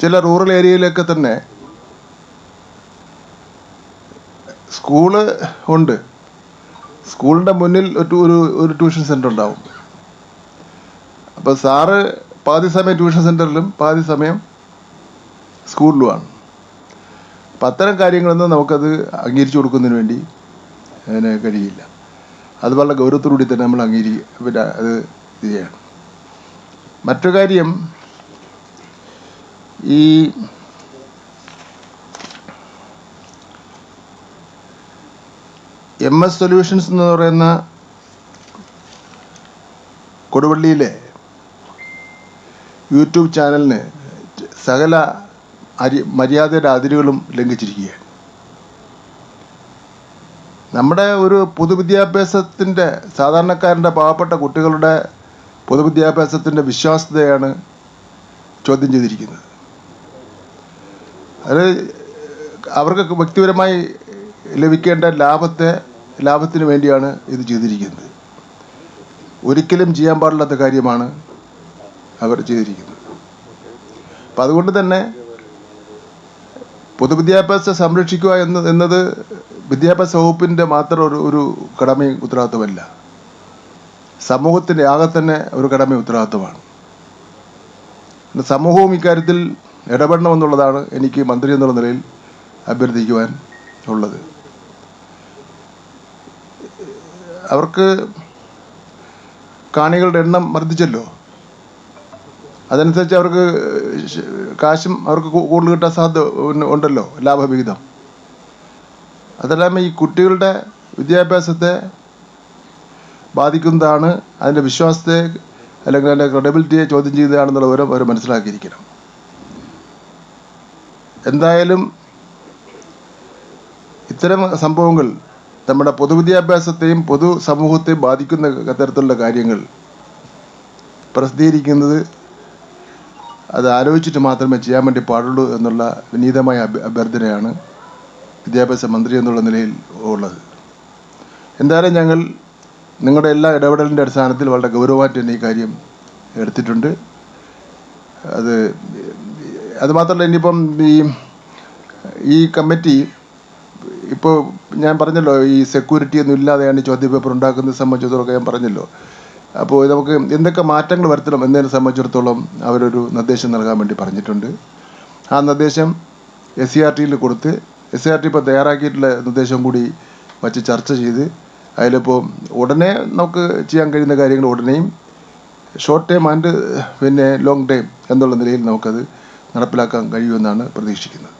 ചില റൂറൽ ഏരിയയിലൊക്കെ തന്നെ സ്കൂൾ ഉണ്ട്. സ്കൂളിന്റെ മുന്നിൽ ഒരു ഒരു ട്യൂഷൻ സെന്റർ ഉണ്ടാവും. അപ്പോൾ സാറ് പാതി സമയം ട്യൂഷൻ സെന്ററിലും പാതി സമയം സ്കൂളിലുമാണ് അപ്പം അത്തരം കാര്യങ്ങളൊന്നും നമുക്കത് അംഗീകരിച്ചു കൊടുക്കുന്നതിന് വേണ്ടി അതിന് കഴിയില്ല. അത് വളരെ ഗൗരവത്തോടുകൂടി തന്നെ നമ്മൾ അംഗീകരി പിന്നെ അത് ഇത് ചെയ്യണം. മറ്റു കാര്യം ഈ എം എസ് സൊല്യൂഷൻസ് എന്ന് പറയുന്ന കൊടുവള്ളിയിലെ യൂട്യൂബ് ചാനലിന് സകല അരി മര്യാദയുടെ അതിരുകളും ലംഘിച്ചിരിക്കുകയാണ്. നമ്മുടെ ഒരു പൊതുവിദ്യാഭ്യാസത്തിന്റെ സാധാരണക്കാരന്റെ പാവപ്പെട്ട കുട്ടികളുടെ പൊതുവിദ്യാഭ്യാസത്തിന്റെ വിശ്വാസ്യതയാണ് ചോദ്യം ചെയ്തിരിക്കുന്നത്. അത് അവർക്ക് വ്യക്തിപരമായി ലഭിക്കേണ്ട ലാഭത്തെ ലാഭത്തിന് വേണ്ടിയാണ് ഇത് ചെയ്തിരിക്കുന്നത്. ഒരിക്കലും ചെയ്യാൻ പാടില്ലാത്ത കാര്യമാണ് അവർ ചെയ്തിരിക്കുന്നത്. അപ്പം അതുകൊണ്ട് തന്നെ പൊതുവിദ്യാഭ്യാസം സംരക്ഷിക്കുക എന്ന് എന്നത് വിദ്യാഭ്യാസ വകുപ്പിന്റെ മാത്രം ഒരു ഒരു കടമയും ഉത്തരവാദിത്വമല്ല. സമൂഹത്തിന്റെ ആകെ തന്നെ ഒരു കടമയും ഉത്തരവാദിത്വമാണ്. സമൂഹവും ഇക്കാര്യത്തിൽ ഇടപെടണമെന്നുള്ളതാണ് എനിക്ക് മന്ത്രി എന്നുള്ള നിലയിൽ അഭ്യർത്ഥിക്കുവാൻ ഉള്ളത്. അവർക്ക് കാണികളുടെ എണ്ണം വർദ്ധിച്ചല്ലോ. അതനുസരിച്ച് അവർക്ക് കാശും അവർക്ക് കൂടുതൽ കിട്ടാൻ സാധ്യത ഉണ്ടല്ലോ ലാഭവിഹിതം. അതെല്ലാം ഈ കുട്ടികളുടെ വിദ്യാഭ്യാസത്തെ ബാധിക്കുന്നതാണ് അതിന്റെ വിശ്വാസത്തെ അല്ലെങ്കിൽ അതിന്റെ ക്രെഡിബിലിറ്റിയെ ചോദ്യം ചെയ്യുന്നതാണെന്നുള്ള വിവരം അവർ മനസ്സിലാക്കിയിരിക്കണം. എന്തായാലും ഇത്തരം സംഭവങ്ങൾ നമ്മുടെ പൊതുവിദ്യാഭ്യാസത്തെയും പൊതു സമൂഹത്തെയും ബാധിക്കുന്ന തരത്തിലുള്ള കാര്യങ്ങൾ പ്രസിദ്ധീകരിക്കുന്നത് അത് ആലോചിച്ചിട്ട് മാത്രമേ ചെയ്യാൻ വേണ്ടി പാടുള്ളൂ എന്നുള്ള വിനീതമായ അഭ്യർത്ഥനയാണ് വിദ്യാഭ്യാസ മന്ത്രി എന്നുള്ള നിലയിൽ ഉള്ളത്. എന്തായാലും ഞങ്ങൾ നിങ്ങളുടെ എല്ലാ ഇടപെടലിന്റെ അടിസ്ഥാനത്തിൽ വളരെ ഗൗരവമായിട്ട് തന്നെ ഈ കാര്യം എടുത്തിട്ടുണ്ട്. അത് അത് മാത്രമല്ല ഇനിയിപ്പം ഈ ഈ കമ്മിറ്റി ഇപ്പോൾ ഞാൻ പറഞ്ഞല്ലോ ഈ സെക്യൂരിറ്റി ഒന്നും ഇല്ലാതെയാണ് ഈ ചോദ്യപേപ്പർ ഉണ്ടാക്കുന്നത് സംബന്ധിച്ചിടത്തോളം ഞാൻ പറഞ്ഞല്ലോ. അപ്പോൾ നമുക്ക് എന്തൊക്കെ മാറ്റങ്ങൾ വരുത്തണം എന്നതിനെ സംബന്ധിച്ചിടത്തോളം അവരൊരു നിർദ്ദേശം നൽകാൻ വേണ്ടി പറഞ്ഞിട്ടുണ്ട്. ആ നിർദ്ദേശം എസ് സി ആർ ടിയിൽ കൊടുത്ത് എസ് സി ആർ ടി ഇപ്പോൾ തയ്യാറാക്കിയിട്ടുള്ള നിർദ്ദേശം കൂടി വച്ച് ചർച്ച ചെയ്ത് അതിലിപ്പോൾ ഉടനെ നമുക്ക് ചെയ്യാൻ കഴിയുന്ന കാര്യങ്ങൾ ഉടനെയും ഷോർട്ട് ടൈം ആൻഡ് പിന്നെ ലോങ് ടൈം എന്നുള്ള നിലയിൽ നമുക്കത് നടപ്പിലാക്കാൻ കഴിയുമെന്നാണ് പ്രതീക്ഷിക്കുന്നത്.